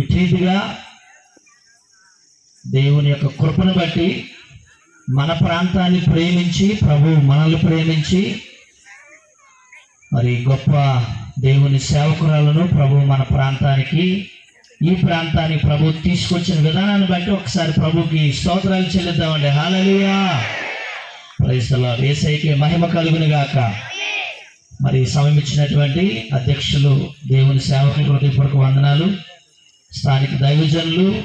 ఇటు దేవుని యొక్క కృపను బట్టి మన ప్రాంతాన్ని ప్రేమించి ప్రభు మనల్ని ప్రేమించి మరి గొప్ప దేవుని సేవకురాలను ప్రభు మన ప్రాంతానికి ఈ ప్రాంతానికి ప్రభు తీసుకొచ్చిన విధానాన్ని బట్టి ఒకసారి ప్రభుకి స్తోత్రాలు చెల్లిద్దామండి. హాలలియా ప్రైసలా వేసైకి మహిమ కలుగుని గాక. మరి సమయం ఇచ్చినటువంటి అధ్యక్షులు దేవుని సేవకులకు హృదయపూర్వక వందనాలు. స్థానిక దైవజనులు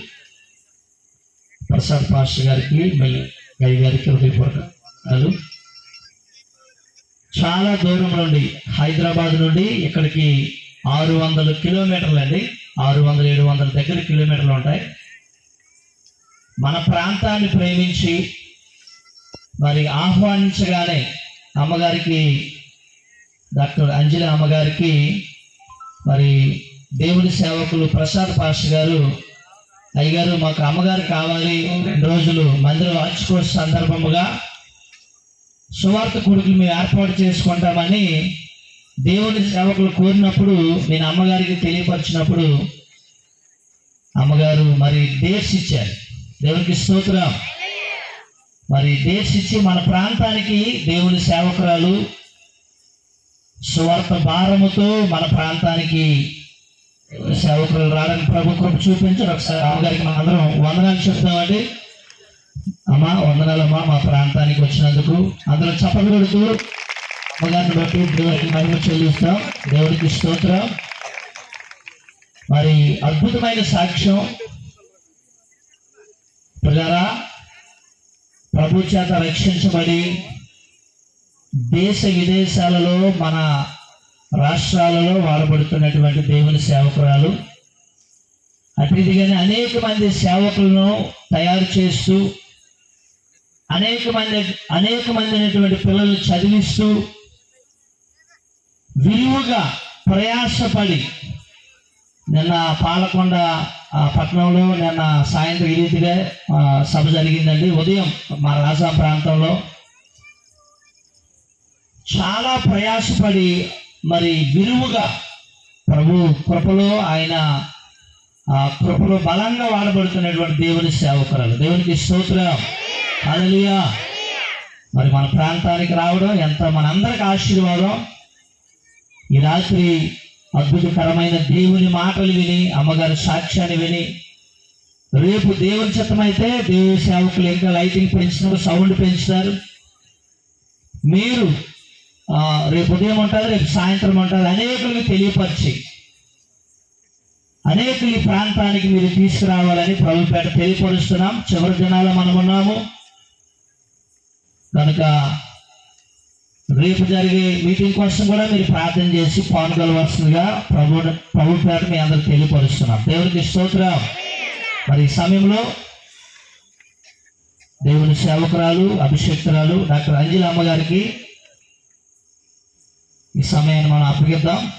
ప్రసాద్ పాస్టర్ గారికి మళ్ళీ గై గారికి హృదయపూర్వకాలు. చాలా దూరం నుండి హైదరాబాద్ నుండి ఇక్కడికి ఆరు వందల కిలోమీటర్లు అండి. ఆరు వందల ఏడు వందల దగ్గర కిలోమీటర్లు ఉంటాయి. మన ప్రాంతాన్ని ప్రేమించి మరి ఆహ్వానించగానే అమ్మగారికి డాక్టర్ అంజలి అమ్మగారికి మరి దేవుడి సేవకులు ప్రసాద్ పాస్టర్ గారు అయ్యగారు మాకు అమ్మగారు కావాలి. రెండు రోజులు మందిరం ఆర్చుకోర్స్ సందర్భముగా సువార్త కొడుకులు మేము ఏర్పాటు చేసుకుంటామని దేవుని సేవకులు కోరినప్పుడు నేను అమ్మగారికి తెలియపరిచినప్పుడు అమ్మగారు మరి డేట్స్ ఇచ్చారు దేవునికి స్తోత్రం. మరి డేట్స్ ఇచ్చి మన ప్రాంతానికి దేవుని సేవకురాలు సువార్త భారముతో మన ప్రాంతానికి సేవకులు రావడానికి ప్రభు కృప చూపించారు. ఒకసారి అమ్మగారికి మనం అందరం వందనాలు చెప్తామండి అమ్మా వందనాలమ్మా మా ప్రాంతానికి వచ్చినందుకు. అందరూ చప్పలు కొడుతూ అమ్మగారిని బట్టి దేవుడికి మహిమ చెల్లిస్తాం. దేవుడికి స్తోత్రం. మరి అద్భుతమైన సాక్ష్యం. ప్రజారా ప్రభు చేత రక్షించబడి దేశ విదేశాలలో మన రాష్ట్రాలలో వాడబడుతున్నటువంటి దేవుని సేవకురాలు. అతిథిగానే అనేక మంది సేవకులను తయారు చేస్తూ అనేక మంది అనేక మంది అయినటువంటి పిల్లలు చదివిస్తూ విలువగా ప్రయాసపడి నిన్న పాలకొండ ఆ, పట్టణంలో నిన్న సాయంత్రం ఈ రీతిగా సభ జరిగిందండి. ఉదయం మా రాజా ప్రాంతంలో చాలా ప్రయాసపడి మరి విలువగా ప్రభు కృపలో ఆయన ఆ కృపలో బలంగా వాడబడుతున్నటువంటి దేవుని సేవకురాలు. దేవునికి స్తోత్రం. హల్లెలూయా. మరి మన ప్రాంతానికి రావడం ఎంత మనందరికి ఆశీర్వాదం. ఈ రాత్రి అద్భుతకరమైన దేవుని మాటలు విని అమ్మగారి సాక్ష్యాన్ని విని రేపు దేవుని చిత్తమైతే దేవుని సేవకులు ఇంకా లైటింగ్ పెంచుతారు సౌండ్ పెంచుతారు మీరు రేపు ఉదయం అంటారు రేపు సాయంత్రం అంటారు. అనేకులకు తెలియపరిచి అనేకులు ఈ ప్రాంతానికి మీరు తీసుకురావాలని ప్రభుపేట తెలియపరుస్తున్నాం. చివరి దినాల్లో మనం ఉన్నాము. కనుక రేపు జరిగే మీటింగ్ కోసం కూడా మీరు ప్రార్థన చేసి పాల్గొనవలసిందిగా ప్రభు ప్రభుత్వ పేట మీ అందరూ తెలియపరుస్తున్నాం. దేవునికి స్తోత్రం. మరి ఈ సమయంలో దేవుని సేవకురాలు అభిషేక్తురాలు డాక్టర్ అంజలి అమ్మగారికి ఈ సమయాన్ని మనం అప్పగిద్దాం.